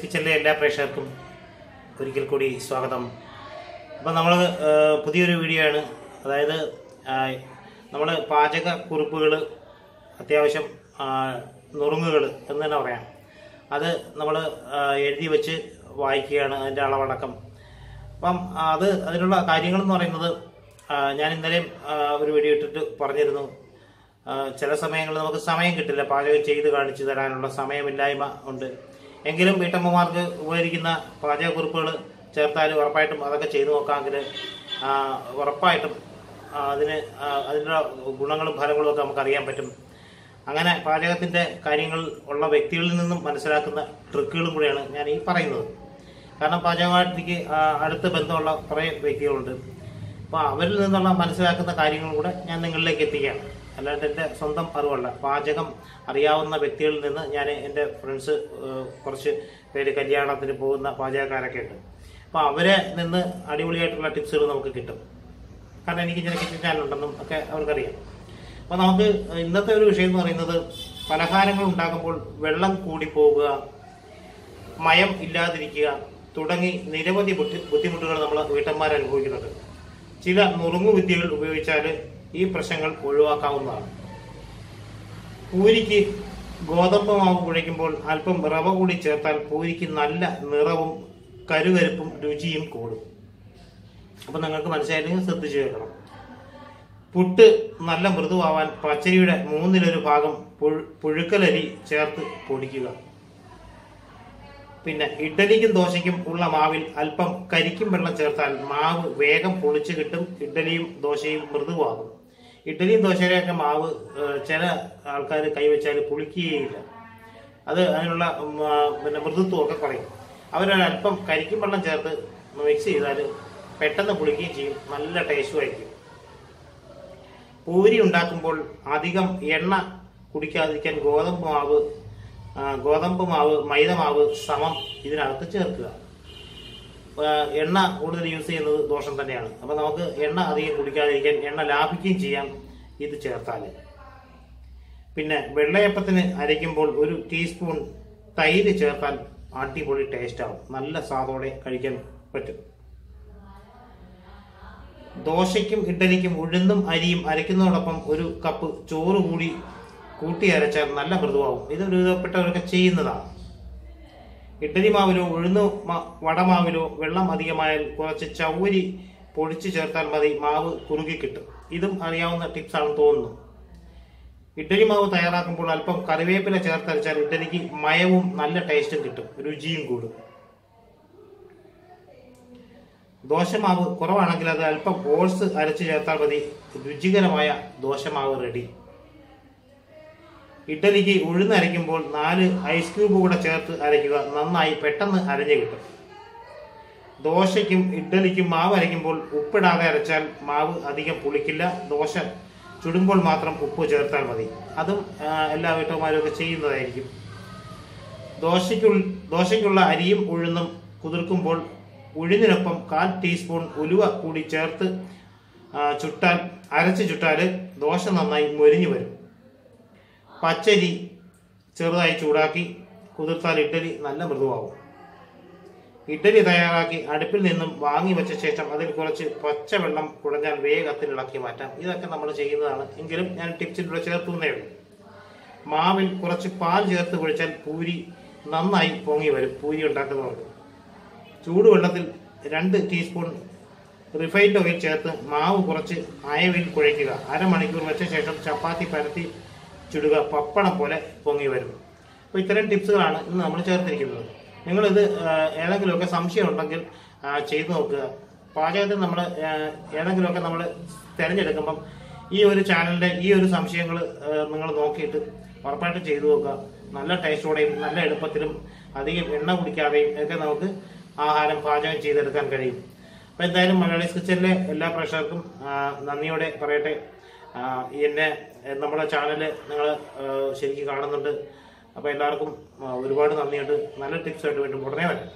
കിച്ചണിലെ എല്ലാ പ്രേക്ഷകർക്കും ഒരിക്കൽ കൂടി സ്വാഗതം. അപ്പോൾ നമ്മൾ പുതിയൊരു വീഡിയോ ആണ്. അതായത് നമ്മൾ പാചക കുറിപ്പുകൾ അത്യാവശ്യം നുറുങ്ങുകൾ എന്ന് തന്നെ പറയാം. അത് നമ്മൾ എഴുതി വെച്ച് വായിക്കുകയാണ് അതിന്റെ അളവടക്കം. അപ്പം അത് അതിനുള്ള കാര്യങ്ങളെന്ന് പറയുന്നത് ഞാൻ ഇന്നലെയും ഒരു വീഡിയോ ഇട്ടിട്ട് പറഞ്ഞിരുന്നു. ചില സമയങ്ങളിൽ നമുക്ക് സമയം കിട്ടില്ല. പാചകം ചെയ്ത് കാണിച്ചു തരാനുള്ള സമയമില്ലായ്മ ഉണ്ട്. എങ്കിലും വീട്ടമ്മമാർക്ക് ഉപകരിക്കുന്ന പാചകക്കുറിപ്പുകൾ ചേർത്താലും ഉറപ്പായിട്ടും അതൊക്കെ ചെയ്തു നോക്കാമെങ്കിൽ ഉറപ്പായിട്ടും അതിന് അതിന്റെ ഗുണങ്ങളും ഫലങ്ങളും ഒക്കെ നമുക്ക് അറിയാൻ പറ്റും. അങ്ങനെ പാചകത്തിന്റെ കാര്യങ്ങൾ ഉള്ള വ്യക്തികളിൽ നിന്നും മനസ്സിലാക്കുന്ന ട്രിക്കുകളും കൂടിയാണ് ഞാൻ ഈ പറയുന്നത്. കാരണം പാചകമായിട്ട് അടുത്ത ബന്ധമുള്ള കുറേ വ്യക്തികളുണ്ട്. അപ്പോൾ അവരിൽ നിന്നുള്ള മനസ്സിലാക്കുന്ന കാര്യങ്ങൾ കൂടെ ഞാൻ നിങ്ങളിലേക്ക് എത്തിക്കുകയാണ്. അല്ലാണ്ട് എന്റെ സ്വന്തം അറിവല്ല. പാചകം അറിയാവുന്ന വ്യക്തികളിൽ നിന്ന് ഞാൻ എന്റെ ഫ്രണ്ട്സ് കുറച്ച് പേര് കല്യാണത്തിന് പോകുന്ന പാചകക്കാരൊക്കെ ഉണ്ട്. അപ്പോൾ അവരെ നിന്ന് അടിപൊളിയായിട്ടുള്ള ടിപ്സുകൾ നമുക്ക് കിട്ടും. കാരണം എനിക്ക് ഇങ്ങനെ കിച്ചൺ ചാനലുണ്ടെന്നും ഒക്കെ അവർക്കറിയാം. അപ്പോൾ നമുക്ക് ഇന്നത്തെ ഒരു വിഷയം എന്ന് പറയുന്നത് പലഹാരങ്ങൾ ഉണ്ടാക്കുമ്പോൾ വെള്ളം കൂടിപ്പോവുക മയം ഇല്ലാതിരിക്കുക തുടങ്ങി നിരവധി ബുദ്ധിമുട്ടുകൾ നമ്മൾ വീട്ടന്മാർ അനുഭവിക്കുന്നുണ്ട്. ചില നുറുങ്ങു വിദ്യകൾ ഉപയോഗിച്ചാൽ ഈ പ്രശ്നങ്ങൾ ഒഴിവാക്കാവുന്നതാണ്. പൂരിക്ക് ഗോതമ്പ് മാവ് കുഴയ്ക്കുമ്പോൾ അല്പം റവ കൂടി ചേർത്താൽ പൂരിക്ക് നല്ല നിറവും കരുകരുപ്പും രുചിയും കൂടും. അപ്പം നിങ്ങൾക്ക് മനസ്സിലായില്ലെങ്കിൽ ശ്രദ്ധിച്ചു കേൾക്കണം. പുട്ട് നല്ല മൃദുവാവാൻ പച്ചരിയുടെ മൂന്നിലൊരു ഭാഗം പുഴു- പുഴുക്കലരി ചേർത്ത് പൊടിക്കുക. പിന്നെ ഇഡ്ഡലിക്കും ദോശയ്ക്കും ഉള്ള മാവിൽ അല്പം കരിക്കും വെള്ളം ചേർത്താൽ മാവ് വേഗം പൊളിച്ചു കിട്ടും ഇഡ്ഡലിയും ദോശയും മൃദുവാകും. ഇഡ്ഡലിയും ദോശയുടെയൊക്കെ മാവ് ചില ആൾക്കാർ കൈവച്ചാൽ പുളിക്കുകയില്ല. അത് അതിനുള്ള പിന്നെ മൃദുത്വമൊക്കെ കുറയും. അവരൊരല്പം കരിക്കും വെള്ളം ചേർത്ത് മിക്സ് ചെയ്താൽ പെട്ടെന്ന് പുളിക്കുകയും ചെയ്യും. നല്ല ടേസ്റ്റും ആയിരിക്കും. പൂരി ഉണ്ടാക്കുമ്പോൾ അധികം എണ്ണ കുടിക്കാതിരിക്കാൻ ഗോതമ്പ് മാവ് ഗോതമ്പ് മാവ് മൈദ മാവ് സമം ഇതിനകത്ത് ചേർക്കുക. എണ്ണ കൂടുതൽ യൂസ് ചെയ്യുന്നത് ദോഷം തന്നെയാണ്. അപ്പൊ നമുക്ക് എണ്ണ അധികം കുടിക്കാതിരിക്കാൻ എണ്ണ ലാഭിക്കുകയും ചെയ്യാം ഇത് ചേർത്താൽ. പിന്നെ വെള്ളയപ്പത്തിന് അരയ്ക്കുമ്പോൾ ഒരു ടീസ്പൂൺ തൈര് ചേർത്താൽ അടിപൊളി ടേസ്റ്റ് ആവും. നല്ല സ്വാദോടെ കഴിക്കാൻ പറ്റും. ദോശയ്ക്കും ഇഡലിക്കും ഉഴുന്നും അരിയും അരയ്ക്കുന്നതോടൊപ്പം ഒരു കപ്പ് ചോറ് കൂടി കൂട്ടി അരച്ചാൽ നല്ല മൃദുവാകും. ഇത് ഒരുവിധപ്പെട്ടവരൊക്കെ ചെയ്യുന്നതാണ്. ഇഡ്ഡലി മാവിലോ ഉഴുന്ന് വടമാവിലോ വെള്ളം അധികമായാൽ കുറച്ച് ചൗരി പൊടിച്ചു ചേർത്താൽ മതി മാവ് കുറുകി കിട്ടും. ഇതും അറിയാവുന്ന ടിപ്സാണ് തോന്നുന്നു. ഇഡ്ഡലി മാവ് തയ്യാറാക്കുമ്പോൾ അല്പം കറിവേപ്പില ചേർത്തരച്ചാൽ ഇഡ്ഡലിക്ക് മയവും നല്ല ടേസ്റ്റും കിട്ടും രുചിയും കൂടും. ദോശമാവ് കുറവാണെങ്കിൽ അത് അല്പം ഓൾസ് അരച്ച് ചേർത്താൽ മതി രുചികരമായ ദോശമാവ് റെഡി ഇഡ്ഡലിക്ക് ഉഴുന്നരയ്ക്കുമ്പോൾ നാല് ഐസ് ക്യൂബ് കൂടെ ചേർത്ത് അരയ്ക്കുക. നന്നായി പെട്ടെന്ന് അരഞ്ഞു കിട്ടും. ദോശയ്ക്കും ഇഡ്ഡലിക്കും മാവ് അരയ്ക്കുമ്പോൾ ഉപ്പിടാതെ അരച്ചാൽ മാവ് അധികം പുളിക്കില്ല. ദോശ ചുടുമ്പോൾ മാത്രം ഉപ്പ് ചേർത്താൽ മതി. അതും എല്ലാ വീട്ടമ്മമാരും ഒക്കെ ചെയ്യുന്നതായിരിക്കും. ദോശയ്ക്കുൾ ദോശയ്ക്കുള്ള അരിയും ഉഴുന്നും കുതിർക്കുമ്പോൾ ഉഴുന്നിനൊപ്പം കാൽ ടീസ്പൂൺ ഉലുവ കൂടി ചേർത്ത് ചുട്ടാൽ അരച്ച് ചുട്ടാൽ ദോശ നന്നായി മൊരിഞ്ഞു വരും. പച്ചരി ചെറുതായി ചൂടാക്കി കുതിർത്താൽ ഇഡ്ഡലി നല്ല മൃദുവാകും. ഇഡ്ഡലി തയ്യാറാക്കി അടുപ്പിൽ നിന്നും വാങ്ങി വെച്ച ശേഷം അതിൽ കുറച്ച് പച്ചവെള്ളം കുഴഞ്ഞാൽ വേഗത്തിൽ ഇളക്കി മാറ്റാം. ഇതൊക്കെ നമ്മൾ ചെയ്യുന്നതാണ്. എങ്കിലും ഞാൻ ടിപ്സിലൂടെ ചേർത്തുന്നേ ഉള്ളൂ. മാവിൽ കുറച്ച് പാൽ ചേർത്ത് കുഴിച്ചാൽ പൂരി നന്നായി പൊങ്ങി വരും. പൂരി ഉണ്ടാക്കുന്നവർക്ക് ചൂടുവെള്ളത്തിൽ രണ്ട് ടീസ്പൂൺ റിഫൈൻഡ് ഓയിൽ ചേർത്ത് മാവ് കുറച്ച് അയവിൽ കുഴയ്ക്കുക. അരമണിക്കൂർ വെച്ച ശേഷം ചപ്പാത്തി പരത്തി ചുടുക പപ്പടം പോലെ പൊങ്ങി വരും അപ്പോൾ ഇത്തരം ടിപ്സുകളാണ് ഇന്ന് നമ്മൾ ചേർത്തിരിക്കുന്നത്. നിങ്ങളിത് ഏതെങ്കിലുമൊക്കെ സംശയം ഉണ്ടെങ്കിൽ ചെയ്തു നോക്കുക. പാചകത്തിൽ നമ്മൾ ഏതെങ്കിലുമൊക്കെ നമ്മൾ തിരഞ്ഞെടുക്കുമ്പം ഈ ഒരു ചാനലിന്റെ ഈ ഒരു സംശയങ്ങൾ നിങ്ങൾ നോക്കിയിട്ട് ഉറപ്പായിട്ട് ചെയ്തു നോക്കുക. നല്ല ടേസ്റ്റോടെയും നല്ല എളുപ്പത്തിലും അധികം എണ്ണ കുടിക്കാതെയും ഒക്കെ നമുക്ക് ആഹാരം പാചകം ചെയ്തെടുക്കാൻ കഴിയും. അപ്പോൾ എന്തായാലും മലയാളീസ് കിച്ചണിലെ എല്ലാ പ്രേക്ഷകർക്കും നന്ദിയോടെ പറയട്ടെ. എന്നെ നമ്മുടെ ചാനൽ നിങ്ങൾ ശരിക്കും കാണുന്നുണ്ട്. അപ്പോൾ എല്ലാവർക്കും ഒരുപാട് നന്ദിയുണ്ട്. നല്ല ടിപ്സായിട്ട് വീണ്ടും ഉടനെ വരാം.